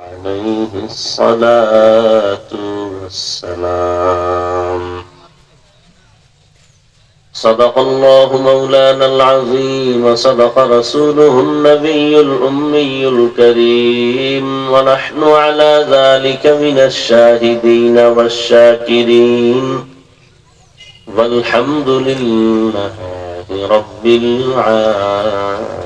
عليه الصلاة والسلام. صدق الله مولانا العظيم وصدق رسوله النبي الأمي الكريم ونحن على ذلك من الشاهدين والشاكرين. والحمد لله رب العالمين.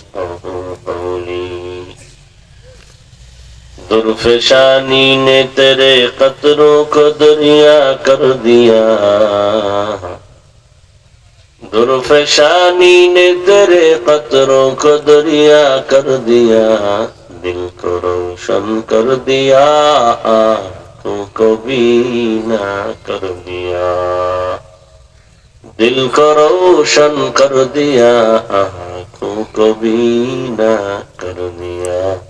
दुर्फशानी ने तेरे कतरों को दरिया कर दिया दुर्फशानी ने तेरे कतरों को दरिया कर दिया दिल को रोशन कर दिया आंखों को बीना कर दिया दिल को रोशन कर दिया आंखों को बीना कर दिया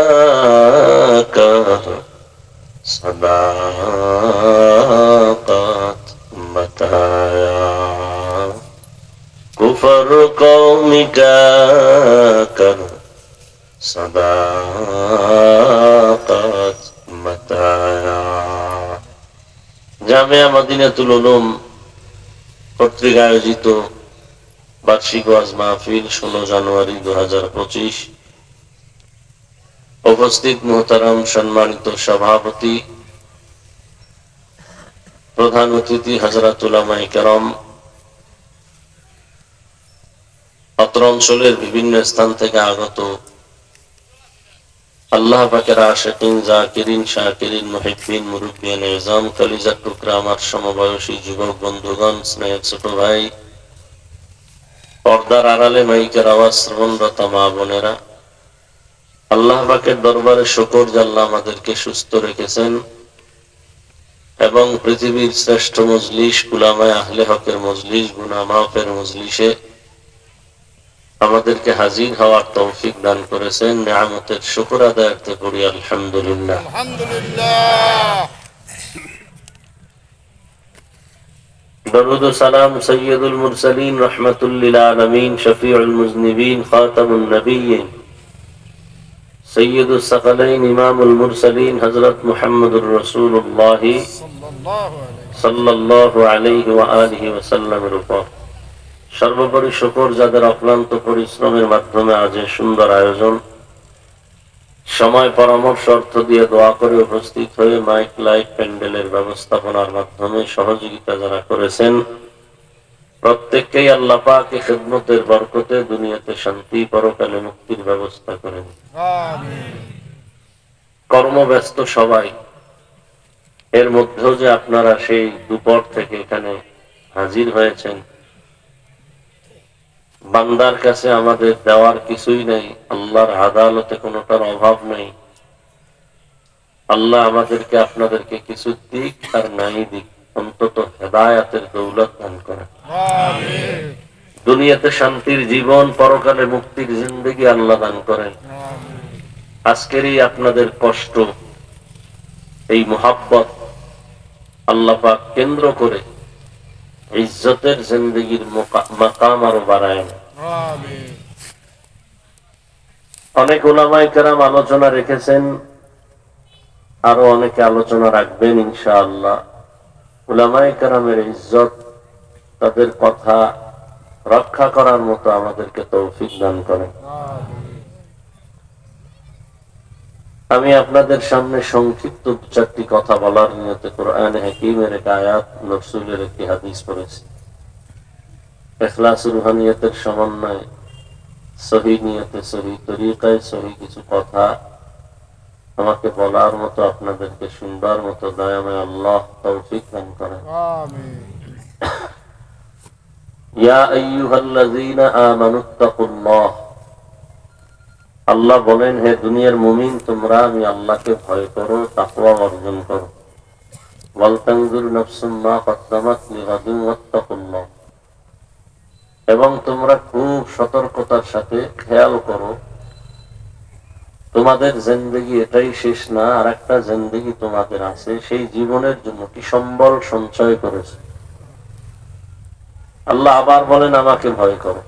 صداقت متايا. كفر قومك كر. صداقت متايا. জামিয়া মদিনাতুল উলুম কর্তৃক আয়োজিত বার্ষিক ওয়াজ মাহফিল ষোলো জানুয়ারি দু হাজার পঁচিশ। উপস্থিত মোহতারাম সম্মানিত সভাপতি, প্রধান অতিথি হাজরাতুলামাই কেরম, অত্র অঞ্চলের বিভিন্ন স্থান থেকে আগত আল্লাহ পাকের আশেকিন, জাকিরিন, শাকিরিন মহিবিন মুরব্বিয়ান এজাম, কলিজার টুকরা আমার সমবয়সী যুবক বন্ধুগণ স্নেহ ছোট ভাই, পর্দার আড়ালে মাইকের আওয়াজ শ্রবণরত মা বোনেরা আল্লাহ পাকের দরবারে শকর জাল্লা আমাদেরকে সুস্থ রেখেছেন এবং পৃথিবীর শ্রেষ্ঠ মজলিস গুলামায় আহলে হকের মজলিস গুনামাফের মজলিসে আমাদেরকে হাজির হওয়ার তৌফিক দান করেছেন। নিয়ামতের শকর আদায়ার্থে করি আলহামদুলিল্লাহ। সালাম সৈয়দুল মুরসলিন রহমতুল্লিল আলমিন শফিউল মুজনিবিন খাতাম নবীন। خاتم النبیین سید الثقلین امام المرسلین حضرت محمد الرسول اللہ সাল্লাল্লাহু আলাইহি সাল্লাল্লাহু আলাইহি ওয়া আলিহি ওয়াসাল্লামের উপর সর্বোপরি শুকর যাদের অক্লান্ত পরিশ্রমের মাধ্যমে আজ এই সুন্দর আয়োজন সময় পরামর্শ অর্থ দিয়ে দোয়া করে উপস্থিত হয়ে মাইক লাইট প্যান্ডেলের ব্যবস্থাপনার মাধ্যমে সহযোগিতা যারা করেছেন প্রত্যেককেই আল্লাহ পাকে খেদমতের বরকতে দুনিয়াতে শান্তি পরকালে মুক্তির ব্যবস্থা করেন। কর্মব্যস্ত সবাই এর মধ্যেও যে আপনারা সেই দুপুর থেকে এখানে হাজির হয়েছেন বান্দার কাছে আমাদের দেওয়ার কিছুই নেই আল্লাহর আদালতে কোনোটার অভাব নেই। আল্লাহ আমাদেরকে আপনাদেরকে কিছু দিক আর নাই দিক অন্তত হেদায়াতের দৌলত দান করেন দুনিয়াতে শান্তির জীবন পরকালে মুক্তির জিন্দগি আল্লাহ দান করেন। আজকেরই আপনাদের কষ্ট এই মোহাব্বত আল্লাপাক কেন্দ্র করে ইজ্জতের জিন্দগির মোকা- মাকাম আরও বাড়ায় না অনেক ওলামাই কেরাম আলোচনা রেখেছেন আরও অনেকে আলোচনা রাখবেন ইনশাআল্লাহ। ওলামাই কেরামের ইজ্জত, তাদের কথা রক্ষা করার মতো আমাদেরকে তৌফিক দান আমিন আমি আপনাদের সামনে সংক্ষিপ্ত চারটি কথা বলার নিয়তে কোরআন হাকিমের এক আয়াত নরসুলের একটি হাদিস পড়েছি। এখলাস রুহানিয়তের সমন্বয়ে, সহি নিয়তে, সহি তরিকায় সহি কিছু কথা আমাকে বলার মতো আপনাদেরকে শুনবার মতো দয়াময় আল্লাহ তৌফিক দান করেন। ইয়া আইয়ুহাল্লাযীনা আমানুত্তাকুল্লাহ আল্লাহ বলেন হে দুনিয়ার মুমিন তোমরা আমি আল্লাহকে ভয় করো তাকওয়া অর্জন করো। ওয়ালতানজুর নাফসুম মা কদ্দামাত লিগাদিন ওয়াত্তাকুল্লাহ। এবং তোমরা খুব সতর্কতার সাথে খেয়াল করো তোমাদের জিন্দগি এটাই শেষ না আর একটা জিন্দগি তোমাদের আছে। সেই জীবনের জন্য কি সম্বল সঞ্চয় করেছে? আল্লাহ আবার বলেন, আমাকে ভয় করো।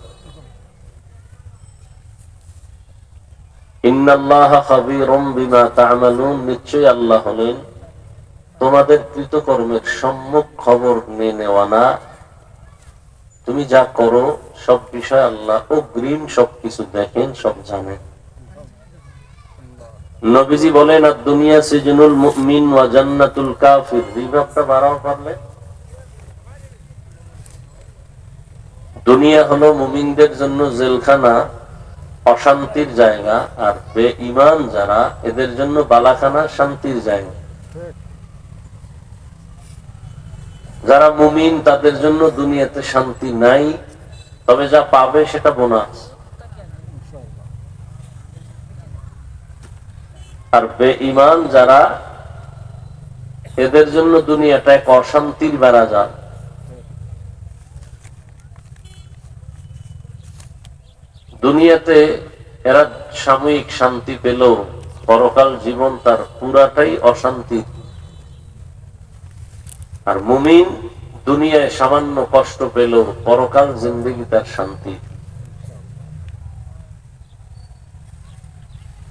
নিশ্চয়ই আল্লাহ হলেন তোমাদের কৃতকর্মের সম্মুখ খবর নিয়ে নেওয়া না। তুমি যা করো, সব বিষয় আল্লাহ অগ্রিম সবকিছু দেখেন, সব জানেন। নবীজি বলেন, আর দুনিয়া সিজনুল মুমিন ওয়া জান্নাতুল কাফির। রিভাবটা বাড়াও পারলে। দুনিয়া হলো মুমিনদের জন্য জেলখানা, অশান্তির জায়গা, আর বে ইমান যারা, এদের জন্য বালাখানা, শান্তির জায়গা। যারা মুমিন, তাদের জন্য দুনিয়াতে শান্তি নাই, তবে যা পাবে সেটা বোনাস। আর বে ইমান যারা এদের জন্য দুনিয়াটা এক অশান্তির বেড়া যায় দুনিয়াতে এরা সাময়িক শান্তি পেল পরকাল জীবন তার পুরাটাই অশান্তি। আর মুমিন দুনিয়ায় সামান্য কষ্ট পেল পরকাল জিন্দগি তার শান্তি।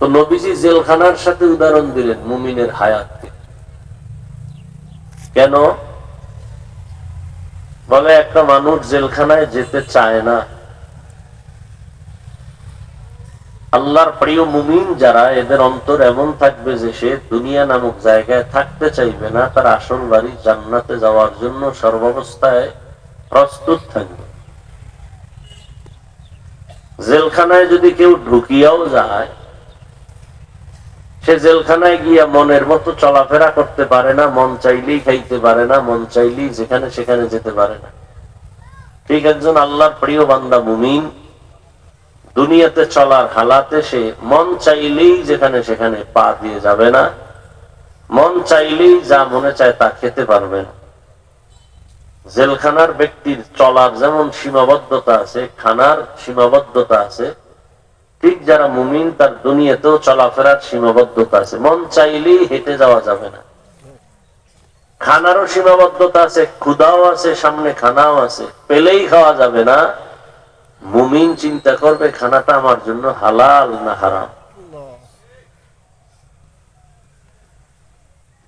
তো নবীজি জেলখানার সাথে উদাহরণ দিলেন মুমিনের হায়াতকে। কেন? বলে একটা মানুষ জেলখানায় যেতে চায় না। আল্লাহর প্রিয় মুমিন যারা, এদের অন্তর এমন থাকবে যে সে দুনিয়া নামক জায়গায় থাকতে চাইবে না, তার আসল বাড়ি জান্নাতে যাওয়ার জন্য সর্বাবস্থায় প্রস্তুত থাকবে। জেলখানায় যদি কেউ ঢুকিয়াও যায় সে জেলখানায় গিয়া মনের মতো চলাফেরা করতে পারে না, মন চাইলেই খাইতে পারে না, মন চাইলেই যেখানে সেখানে যেতে পারে না। ঠিক একজন আল্লাহর প্রিয় বান্দা মুমিন, দুনিয়াতে চলার হালাতে সে মন চাইলেই যেখানে সেখানে পা দিয়ে যাবে না, মন চাইলেই যা মনে চায় তা খেতে পারবে না। জেলখানার ব্যক্তির চলার যেমন সীমাবদ্ধতা আছে, খানার সীমাবদ্ধতা আছে ঠিক যারা মুমিন, তার দুনিয়াতেও চলাফেরার সীমাবদ্ধতা আছে। মন চাইলেই হেঁটে যাওয়া যাবে না। খানারও সীমাবদ্ধতা আছে ক্ষুদাও আছে, সামনে খানাও আছে। পেলেই খাওয়া যাবে না। মুমিন চিন্তা করবে, খানাটা আমার জন্য হালাল না হারাম।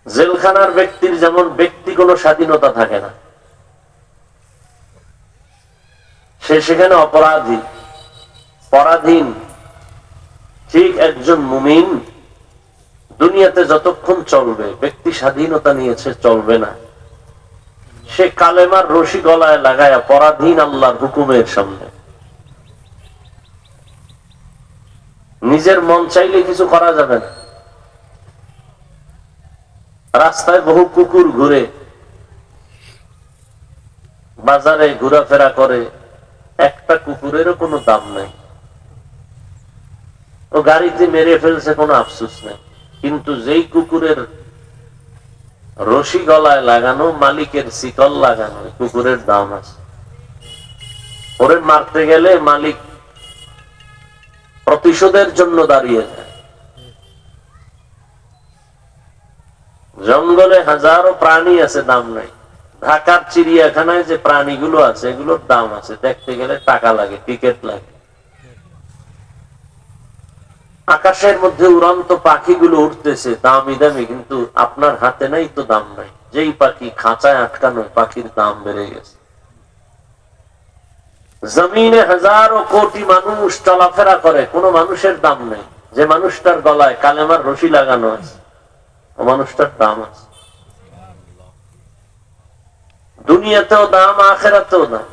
জেলখানার ব্যক্তির যেমন ব্যক্তি কোনো স্বাধীনতা থাকে না। সে সেখানে অপরাধী, পরাধীন। ঠিক একজন মুমিন দুনিয়াতে যতক্ষণ চলবে, ব্যক্তি স্বাধীনতা নিয়েছে চলবে না। সে কালেমার রশি গলায় লাগায়া পরাধীন আল্লাহর হুকুমের সামনে। নিজের মন চাইলে কিছু করা যাবে না। রাস্তায় বহু কুকুর ঘুরে, বাজারে ঘোরাফেরা করে, একটা কুকুরেরও কোনো দাম নাই। ও গাড়িতে মেরে ফেলছে কোনো আফসোস নেই। কিন্তু যেই কুকুরের রশি গলায় লাগানো, মালিকের শিকল লাগানো কুকুরের দাম আছে। ওরে মারতে গেলে মালিক প্রতিশোধের জন্য দাঁড়িয়ে যায়। জঙ্গলে হাজারো প্রাণী আছে, দাম নাই। ঢাকার চিড়িয়াখানায় যে প্রাণীগুলো আছে, এগুলোর দাম আছে। দেখতে গেলে টাকা লাগে, টিকিট লাগে। আকাশের মধ্যে উড়ন্ত পাখিগুলো উঠতেছে দামি দামি, কিন্তু আপনার হাতে নাই তো দাম নাই। যেই পাখি খাঁচায় আটকানো, পাখির দাম বেড়ে গেছে। জমিনে হাজারো কোটি মানুষ চলাফেরা করে, কোনো মানুষের দাম নেই। যে মানুষটার গলায় কালেমার রশি লাগানো আছে, ও মানুষটার দাম আছে। দুনিয়াতেও দাম, আখেরাতেও দাম।